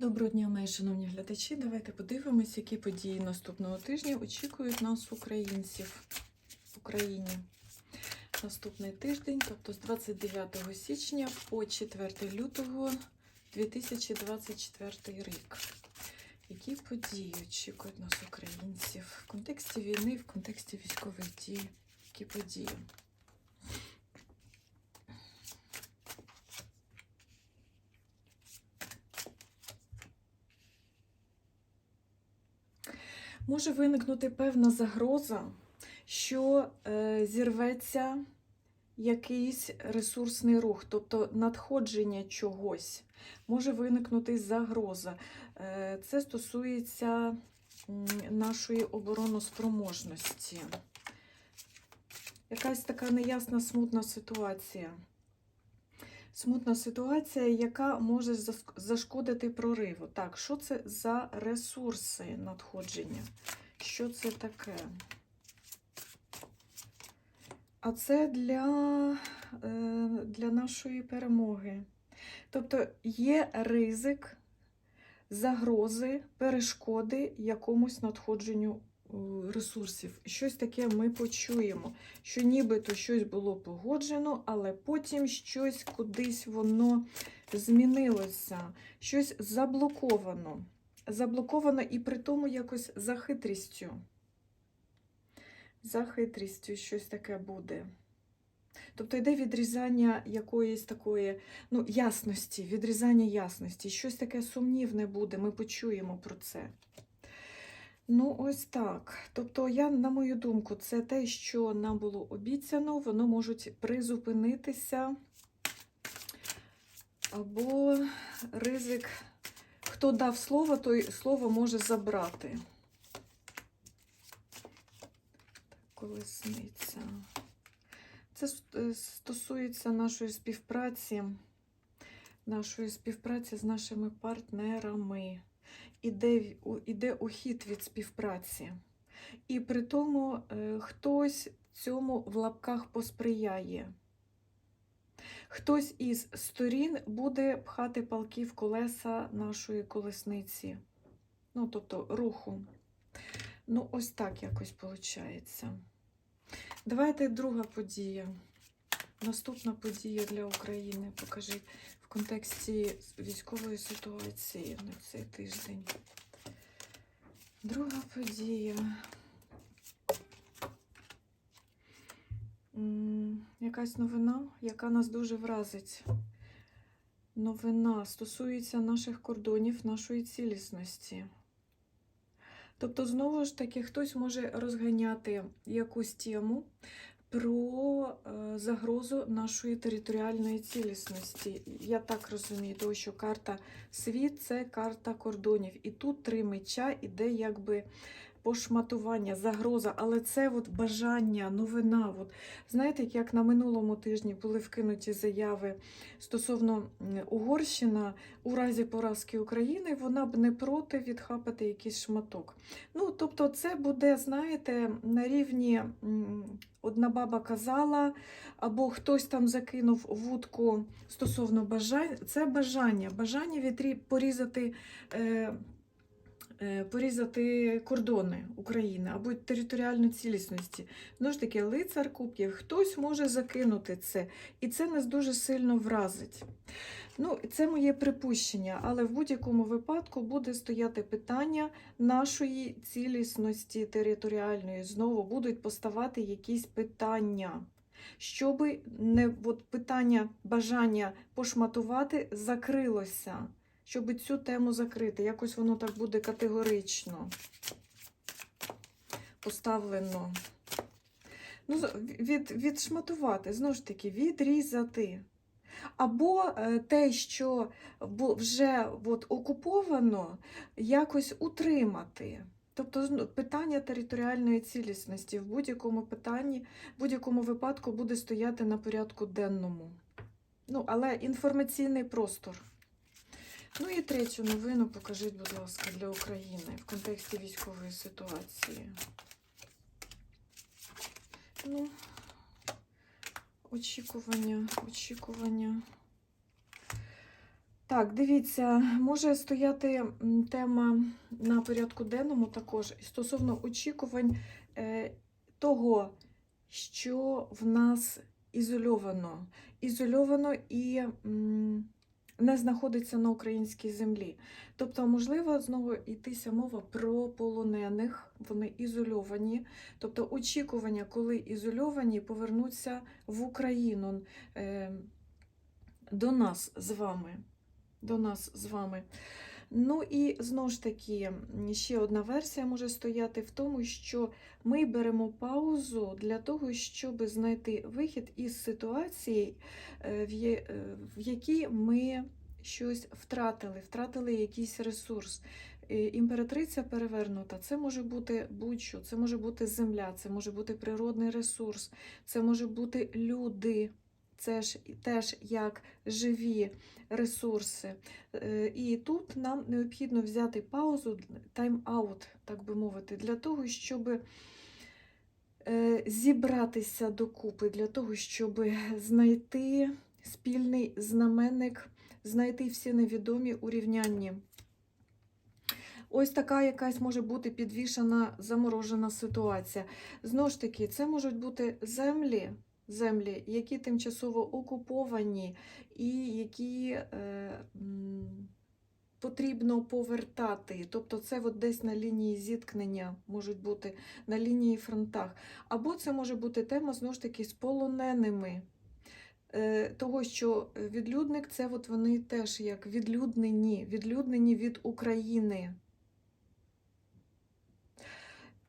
Доброго дня, мої шановні глядачі. Давайте подивимось, які події наступного тижня очікують нас, українців в Україні. Наступний тиждень, тобто з 29 січня по 4 лютого 2024 рік. Які події очікують нас, українців в контексті війни, в контексті військових дій? Які події? Може виникнути певна загроза, що е, зірветься якийсь ресурсний рух, тобто надходження чогось. Може виникнути загроза. Е, це стосується нашої обороноспроможності. Якась така неясна смутна ситуація. Смутна ситуація, яка може зашкодити прориву. Так, що це за ресурси надходження? Що це таке? А це для, е, для нашої перемоги. Тобто є ризик загрози, перешкоди якомусь надходженню ресурсів. Щось таке ми почуємо, що нібито щось було погоджено, але потім щось кудись воно змінилося, щось заблоковано. Заблоковано і при тому якось за хитрістю. За хитрістю щось таке буде. Тобто йде відрізання якоїсь такої ну, ясності, відрізання ясності. Щось таке сумнівне буде, ми почуємо про це. Ну, ось так. Тобто, я, на мою думку, це те, що нам було обіцяно, воно можуть призупинитися. Або ризик, хто дав слово, той слово може забрати. Колесниця. Це е, стосується нашої співпраці, нашої співпраці з нашими партнерами. Іде, іде ухід від співпраці. І при тому е, хтось цьому в лапках посприяє. Хтось із сторін буде пхати палки в колеса нашої колесниці. Ну, тобто руху. Ну, ось так якось виходить. Давайте друга подія. Наступна подія для України. Покажіть в контексті військової ситуації на цей тиждень. Друга подія. Якась новина, яка нас дуже вразить. Новина стосується наших кордонів, нашої цілісності. Тобто, знову ж таки, хтось може розганяти якусь тему про е, загрозу нашої територіальної цілісності. Я так розумію, тому що карта світ це карта кордонів. І тут три меча іде якби пошматування, загроза, але це от бажання, новина. От, знаєте, як на минулому тижні були вкинуті заяви стосовно Угорщина у разі поразки України, вона б не проти відхапати якийсь шматок. Ну, тобто, це буде, знаєте, на рівні одна баба казала, або хтось там закинув вудку стосовно бажань. Це бажання, бажання вітрі порізати. Е, Порізати кордони України або територіальну цілісності. Знову ж таки, лицар кубків, хтось може закинути це, і це нас дуже сильно вразить. Ну, це моє припущення, але в будь-якому випадку буде стояти питання нашої цілісності територіальної. Знову будуть поставати якісь питання, щоб не от питання бажання пошматувати закрилося, щоб цю тему закрити. Якось воно так буде категорично поставлено. Ну, від, відшматувати, знову ж таки, відрізати. Або е, те, що вже от, окуповано, якось утримати. Тобто питання територіальної цілісності в будь-якому питанні, в будь-якому випадку буде стояти на порядку денному. Ну, але інформаційний простор. Ну і третю новину покажіть, будь ласка, для України в контексті військової ситуації. Ну, очікування, очікування. Так, дивіться, може стояти тема на порядку денному також стосовно очікувань е, того, що в нас ізольовано. Ізольовано і не знаходиться на українській землі. Тобто, можливо, знову йтися мова про полонених, вони ізольовані. Тобто очікування, коли ізольовані, повернуться в Україну е, до нас з вами. До нас з вами. Ну і знову ж таки, ще одна версія може стояти в тому, що ми беремо паузу для того, щоб знайти вихід із ситуації, е, е, в якій ми щось втратили, втратили якийсь ресурс. Е, Імператриця перевернута, це може бути будь-що, це може бути земля, це може бути природний ресурс, це може бути люди, це ж теж як живі ресурси. Е, І тут нам необхідно взяти паузу, тайм-аут, так би мовити, для того, щоб е, зібратися докупи, для того, щоб знайти спільний знаменник, знайти всі невідомі урівняння. Ось така якась може бути підвішена, заморожена ситуація. Знову ж таки, це можуть бути землі, землі, які тимчасово окуповані і які е, потрібно повертати. Тобто це от десь на лінії зіткнення можуть бути на лінії фронтах. Або це може бути тема знову ж таки з полоненими. Е, Того, що відлюдник це от вони теж як відлюднені, відлюднені від України.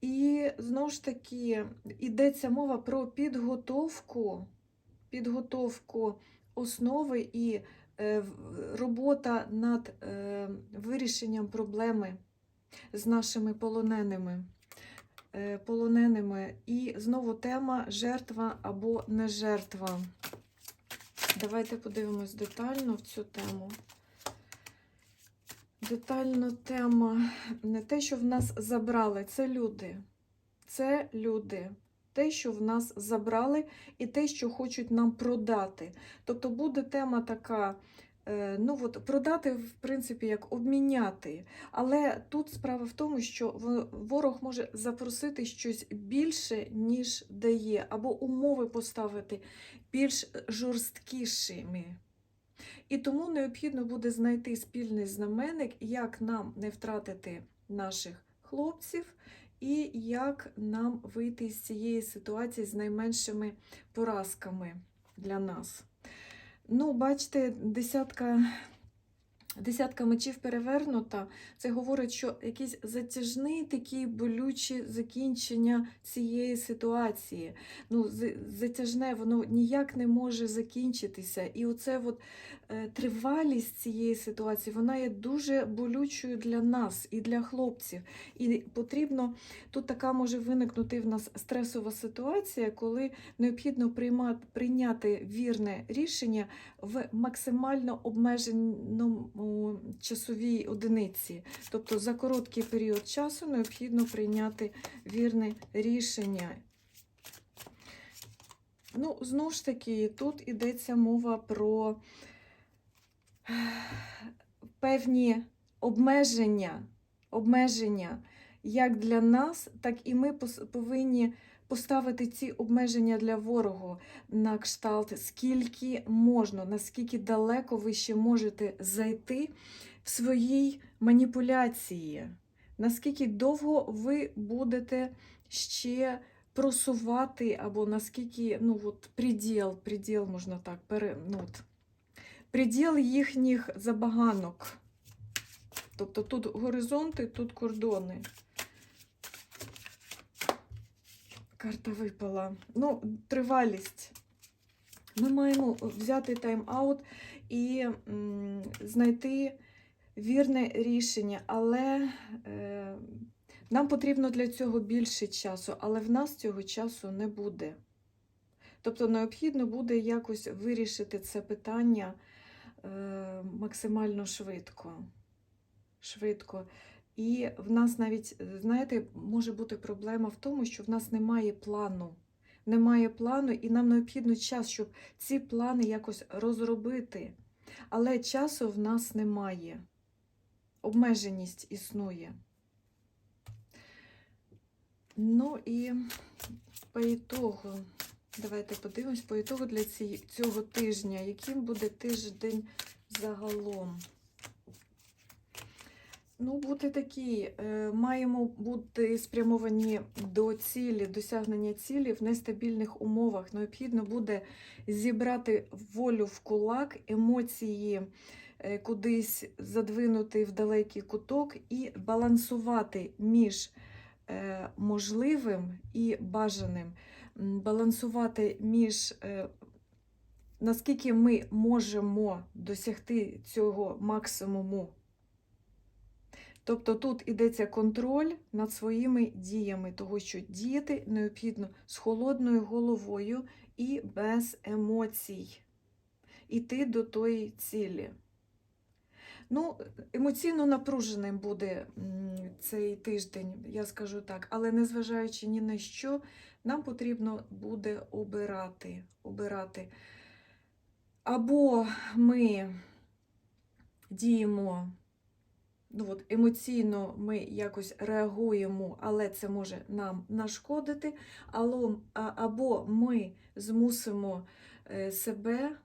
І знову ж таки йдеться мова про підготовку, підготовку основи і е, робота над е, вирішенням проблеми з нашими полоненими. е, полоненими. І знову тема жертва або не жертва. Давайте подивимось детально в цю тему. Детально тема не те, що в нас забрали, це люди. Це люди. Те, що в нас забрали, і те, що хочуть нам продати. Тобто буде тема така, е, ну от продати, в принципі, як обміняти. Але тут справа в тому, що ворог може запросити щось більше, ніж дає, або умови поставити більш жорсткішими. І тому необхідно буде знайти спільний знаменник, як нам не втратити наших хлопців, і як нам вийти з цієї ситуації з найменшими поразками для нас. Ну, бачите, десятка. Десятка мечів перевернута, це говорить, що якийсь затяжний такий болюче закінчення цієї ситуації. Ну, затяжне, воно ніяк не може закінчитися. І оце от, е, тривалість цієї ситуації, вона є дуже болючою для нас і для хлопців. І потрібно, тут така може виникнути в нас стресова ситуація, коли необхідно приймати, прийняти вірне рішення в максимально обмеженому часовій одиниці. Тобто за короткий період часу необхідно прийняти вірне рішення. Ну, знову ж таки, тут йдеться мова про е, певні обмеження, обмеження як для нас, так і ми повинні поставити ці обмеження для ворогу на кшталт, скільки можна, наскільки далеко ви ще можете зайти в своїй маніпуляції, наскільки довго ви будете ще просувати, або наскільки ну, от, приділ, приділ можна так, пере, ну, приділ їхніх забаганок. Тобто тут горизонти, тут кордони. Карта випала. Ну, тривалість. Ми маємо взяти тайм-аут і м, знайти вірне рішення, але е, нам потрібно для цього більше часу, але в нас цього часу не буде. Тобто необхідно буде якось вирішити це питання е, максимально швидко. Швидко. І в нас навіть, знаєте, може бути проблема в тому, що в нас немає плану. Немає плану, і нам необхідно час, щоб ці плани якось розробити. але часу в нас немає. Обмеженість існує. Ну і по ітогу, давайте подивимось, по ітогу для цього тижня, яким буде тиждень загалом. Ну, бути такі, е, маємо бути спрямовані до цілі, досягнення цілі в нестабільних умовах. Необхідно буде зібрати волю в кулак, емоції е, кудись задвинути в далекий куток і балансувати між е, можливим і бажаним, балансувати між наскільки ми можемо досягти цього максимуму. Тобто тут йдеться контроль над своїми діями, того, що діяти необхідно з холодною головою і без емоцій. Іти до тої цілі. Ну, емоційно напруженим буде цей тиждень, я скажу так, але незважаючи ні на що, нам потрібно буде обирати. обирати. Або ми діємо ну, от, емоційно ми якось реагуємо, але це може нам нашкодити, або ми змусимо е, себе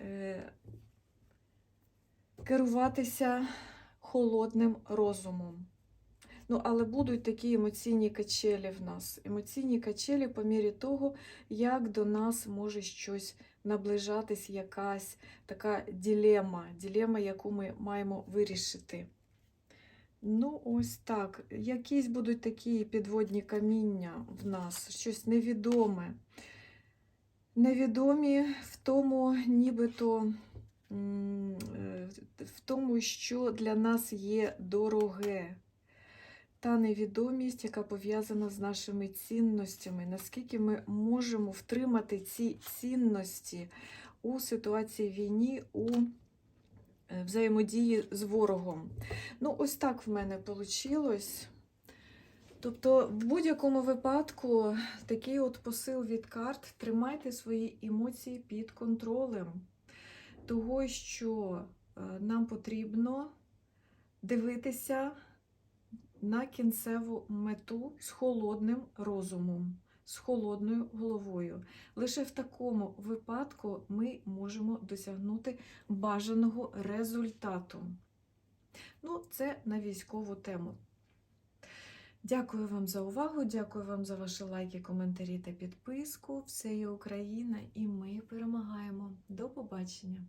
е, керуватися холодним розумом. Ну, але будуть такі емоційні качелі в нас. Емоційні качелі по мірі того, як до нас може щось наближатись, якась така ділема, ділема, яку ми маємо вирішити. Ну, ось так. Якісь будуть такі підводні каміння в нас, щось невідоме. Невідомі в тому, нібито е, в тому, що для нас є дороге. Та невідомість, яка пов'язана з нашими цінностями, наскільки ми можемо втримати ці цінності у ситуації війні, у взаємодії з ворогом. Ну, ось так в мене вийшло. Тобто, в будь-якому випадку такий от посил від карт тримайте свої емоції під контролем, того, що е, нам потрібно дивитися на кінцеву мету з холодним розумом, з холодною головою. Лише в такому випадку ми можемо досягнути бажаного результату. Ну, це на військову тему. Дякую вам за увагу, дякую вам за ваші лайки, коментарі та підписку. Все є Україна, і ми перемагаємо. До побачення!